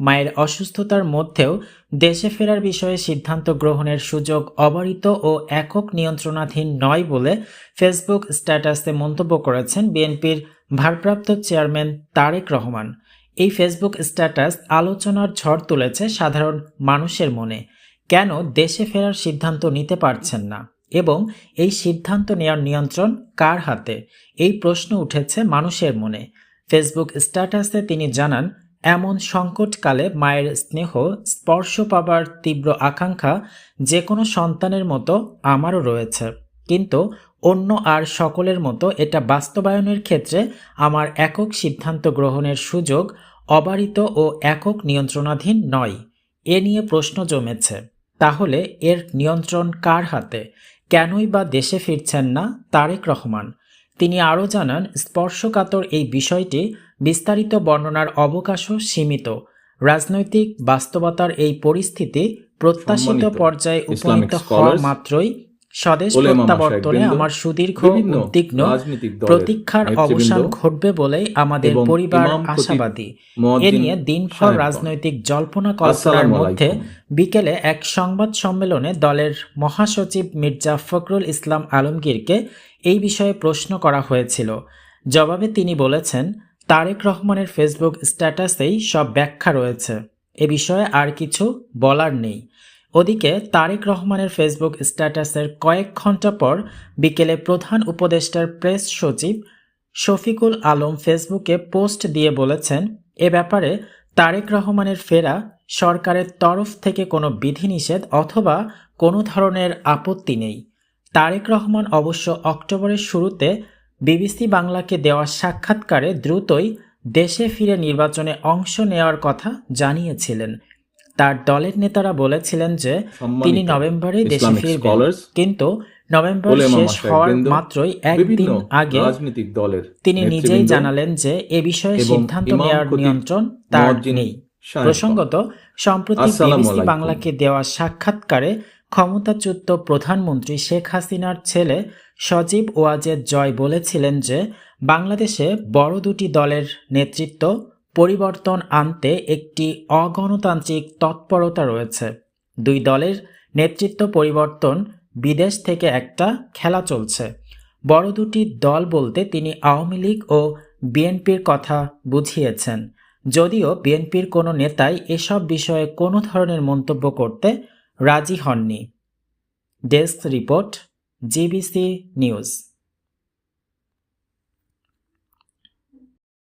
মায়ের অসুস্থতার মধ্যেও দেশে ফেরার বিষয়ে সিদ্ধান্ত গ্রহণের সুযোগ অবারিত ও একক নিয়ন্ত্রণাধীন নয় বলে ফেসবুক স্ট্যাটাসে মন্তব্য করেছেন বিএনপির ভারপ্রাপ্ত চেয়ারম্যান তারেক রহমান। এই ফেসবুক স্ট্যাটাস আলোচনার ঝড় তুলেছে সাধারণ মানুষের মনে। কেন দেশে ফেরার সিদ্ধান্ত নিতে পারছেন না? এবং এই সিদ্ধান্ত নেওয়ার নিয়ন্ত্রণ কার হাতে? এই প্রশ্ন উঠেছে মানুষের মনে। ফেসবুক স্ট্যাটাসে তিনি জানান এমন সংকটকালে মায়ের স্নেহ, স্পর্শ পাবার তীব্র আকাঙ্ক্ষা যে কোনো সন্তানের মতো আমারও রয়েছে। কিন্তু অন্য আর সকলের মতো এটা বাস্তবায়নের ক্ষেত্রে আমার একক সিদ্ধান্ত গ্রহণের সুযোগ অবারিত ও একক নিয়ন্ত্রণাধীন নয়। এ নিয়ে প্রশ্ন জমেছে, তাহলে এর নিয়ন্ত্রণ কার হাতে? কেনই বা দেশে ফিরছেন না তারেক রহমান? তিনি আরও জানান স্পর্শকাতর এই বিষয়টি বিস্তারিত বর্ণনার অবকাশও সীমিত। রাজনৈতিক বাস্তবতার এই পরিস্থিতি প্রত্যাশিত পর্যায়ে উপনীত হওয়া মাত্রই স্বদেশ প্রত্যাবর্তনে আমার সুদীর্ঘ উদ্বিগ্ন প্রতীক্ষার অবসান ঘটবে বলেই আমাদের পরিবার আশাবাদী। এ নিয়ে দিনভর রাজনৈতিক জল্পনা কল্পনার মধ্যে বিকেলে এক সংবাদ সম্মেলনে দলের মহাসচিব মির্জা ফখরুল ইসলাম আলমগীরকে এই বিষয়ে প্রশ্ন করা হয়েছিল। জবাবে তিনি বলেছেন তারেক রহমানের ফেসবুক স্ট্যাটাসেই সব ব্যাখ্যা রয়েছে। এ বিষয়ে আর কিছু বলার নেই। ওদিকে তারেক রহমানের ফেসবুক স্ট্যাটাসের কয়েক ঘণ্টা পর বিকেলে প্রধান উপদেষ্টার প্রেস সচিব শফিকুল আলম ফেসবুকে পোস্ট দিয়ে বলেছেন, এ ব্যাপারে তারেক রহমানের ফেরা সরকারের তরফ থেকে কোনো বিধিনিষেধ অথবা কোনো ধরনের আপত্তি নেই। তারেক রহমান অবশ্য অক্টোবরের শুরুতে বিবিসি বাংলাকে দেওয়া সাক্ষাৎকারে দ্রুতই দেশে ফিরে নির্বাচনে অংশ নেওয়ার কথা জানিয়েছিলেন। তার দলের নেতারা বলেছিলেন যে তিনি নভেম্বরে দেশে ফিরবেন। কিন্তু নভেম্বর শেষ হওয়ার মাত্রই একদিন আগে রাজনৈতিক দলের তিনি নিজেই জানালেন যে এ বিষয়ে সিদ্ধান্ত নেওয়ার নিয়ন্ত্রণ তার নেই। প্রসঙ্গত সম্প্রতি বিবিসি বাংলাকে দেওয়া সাক্ষাৎকারে ক্ষমতাচ্যুত প্রধানমন্ত্রী শেখ হাসিনার ছেলে সজীব ওয়াজেদ জয় বলেছিলেন যে বাংলাদেশে বড় দুটি দলের নেতৃত্ব পরিবর্তন আনতে একটি অগণতান্ত্রিক তৎপরতা রয়েছে। দুই দলের নেতৃত্ব পরিবর্তন বিদেশ থেকে একটা খেলা চলছে। বড় দুটি দল বলতে তিনি আওয়ামী লীগ ও বিএনপির কথা বুঝিয়েছেন। যদিও বিএনপির কোনো নেতাই এসব বিষয়ে কোনো ধরনের মন্তব্য করতে রাজি হননি। Desk report, GBC news.